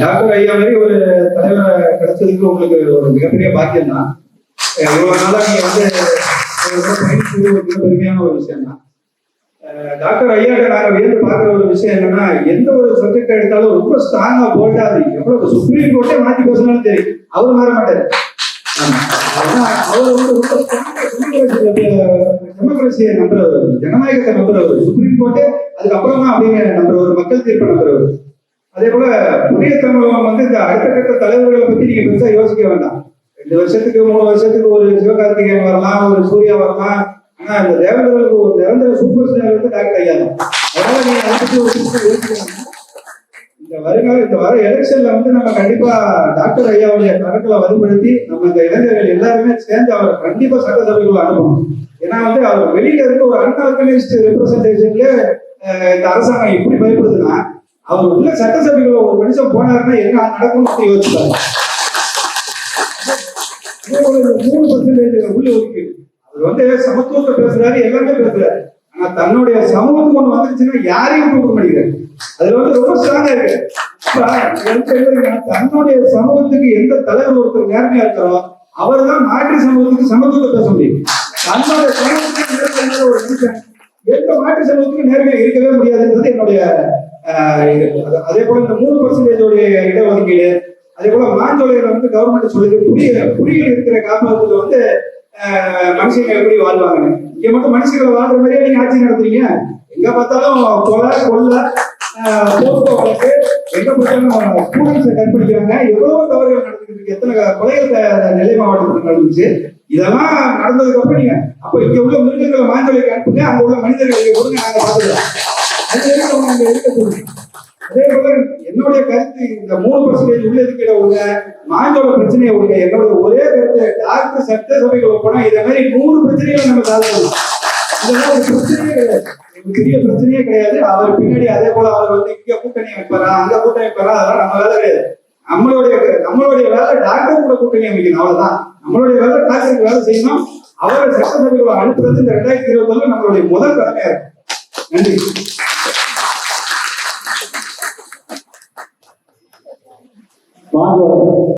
Doctor ஐயா மாதிரி ஒரு தலைவரை கிடைச்சதுக்கு உங்களுக்கு ஒரு மிகப்பெரிய பாக்கியம் தான் இவ்வளவு நாளா நீங்க வந்து ரொம்ப ஒரு பெருமையான ஒரு விஷயம் தான் டாக்டர் ஐயா நாங்க வியந்து பார்க்குற ஒரு விஷயம் என்னன்னா எந்த ஒரு சப்ஜெக்ட் எடுத்தாலும் ரொம்ப ஸ்ட்ராங்கா போல்டா அது எவ்வளவு சுப்ரீம் கோர்ட்டே மாற்றி பேசினாலும் சரி அவர் மாற மாட்டாரு. ஆனா அவர் வந்து ரொம்ப டெமோக்ரஸியை நம்புறவர் ஜனநாயகத்தை நம்புறவர் சுப்ரீம் கோர்ட்டே அதுக்கப்புறமா அப்படின்னு நம்புறவர் மக்கள் தீர்ப்பை நம்புறவர். அதே போல புதிய தமிழகம் வந்து இந்த அடுத்த கட்ட தலைவர்களை பத்தி நீங்க பெருசா யோசிக்க வேண்டாம். ரெண்டு வருஷத்துக்கு மூணு வருஷத்துக்கு ஒரு சிவகார்த்திகேயன் வரலாம் ஒரு சூர்யா வரலாம். ஆனா அந்த தேவர்களுக்கு ஒரு நிரந்தர சூப்பர் ஸ்டார் வந்து டாக்டர் ஐயா தான் அதனால நீங்க யோசிக்க வேண்டாம். இந்த வருங்கால இந்த வர எலெக்ஷன்ல வந்து நம்ம கண்டிப்பா டாக்டர் ஐயாவுடைய கணக்குல வலுப்படுத்தி நம்ம இந்த இளைஞர்கள் எல்லாருமே சேர்ந்து அவரை கண்டிப்பா சட்டசபைக்குள்ள அனுப்பணும். ஏன்னா வந்து அவர் வெளியில இருக்க ஒரு அன்ஆர்கனைஸ்ட் ரெப்ரசன்டேஷன்ல இந்த அரசாங்கம் எப்படி பயப்படுதுன்னா அவர் உள்ள சட்டசபைக்குள்ள ஒரு மனுஷன் போனாருன்னா என்ன நடக்கும்னு யோசிப்பாரு அதே மூணு பர்சன்டேஜ் உள்ள ஒதுக்கீடு அவர் வந்து சமத்துவத்தை பேசுறாரு எல்லாமே பேசுறாரு. ஆனா தன்னுடைய சமூகத்துக்கு ஒண்ணு வந்துருச்சுன்னா யாரையும் கூப்பிட மாட்டேங்கிறாரு. அதுல வந்து ரொம்ப ஸ்ட்ராங்கா இருக்கு தன்னுடைய சமூகத்துக்கு எந்த தலைவர் ஒருத்தர் நேர்மையா இருக்கிறோ அவர் தான் மாற்று சமூகத்துக்கு சமத்துவத்தை பேச முடியும். தன்னுடைய சமூகத்துக்கு ஒரு எந்த மாற்று சமூகத்துக்கு நேர்மையா இருக்கவே முடியாதுன்றது என்னுடைய அதே போல இந்த மூணு பர்சன்டேஜ் இடஒதுக்கீடு அதே போல மாஞ்சோலையில வந்து கவர்மெண்ட் சொல்லுது புரிய புலிகள் இருக்கிற காப்பகத்துல வந்து மனுஷங்க எப்படி வாழ்வாங்க? இங்க மட்டும் மனுஷங்களை வாழ்ற மாதிரியே நீங்க ஆட்சி நடத்துறீங்க. எங்க பார்த்தாலும் கொலை கொள்ள ஆஹ், வழக்கு எங்க பார்த்தாலும் ஸ்டூடெண்ட்ஸை கற்பழிக்கிறாங்க. எவ்வளவோ தவறுகள் நடந்துட்டு இருக்கு. எத்தனை கொலைகள் நெல்லை மாவட்டத்தில் நடந்துச்சு. இதெல்லாம் நடந்ததுக்கு அப்புறம் நீங்க அப்ப இங்க உள்ள மிருகங்களை மாஞ்சோலைக்கு அனுப்புங்க அங்க உள்ள மனிதர்களை இங்க கொடுங்க நாங்க பாத்துக்கலாம் அது வரைக்கும் அவங்க அதே போல என்னுடைய கருத்து இந்த மூணு பர்சன்டேஜ் உள்ள இருக்கிற உள்ள மாஞ்சோட பிரச்சனையை உள்ள என்னோட ஒரே கருத்து டாக்டர் சட்டசபைகள் போனா இதே மாதிரி நூறு பிரச்சனைகளை நம்ம சாதிக்கலாம் இதெல்லாம் ஒரு பிரச்சனையே கிடையாது. பெரிய பிரச்சனையே கிடையாது. அவர் பின்னாடி அதே போல அவர் வந்து இங்க கூட்டணி வைப்பாரா அங்க கூட்டணி வைப்பாரா அதெல்லாம் நம்ம வேலை கிடையாது. நம்மளுடைய நம்மளுடைய வேலை டாக்டர் கூட கூட்டணி அமைக்கணும் அவ்வளவுதான். நம்மளுடைய வேலை டாக்டருக்கு வேலை செய்யணும். அவரை சட்டசபைகளை அனுப்புறது இந்த ரெண்டாயிரத்தி இருபத்தி நம்மளுடைய முதல் கடமையா இருக்கு. நன்றி. வாங்குவார்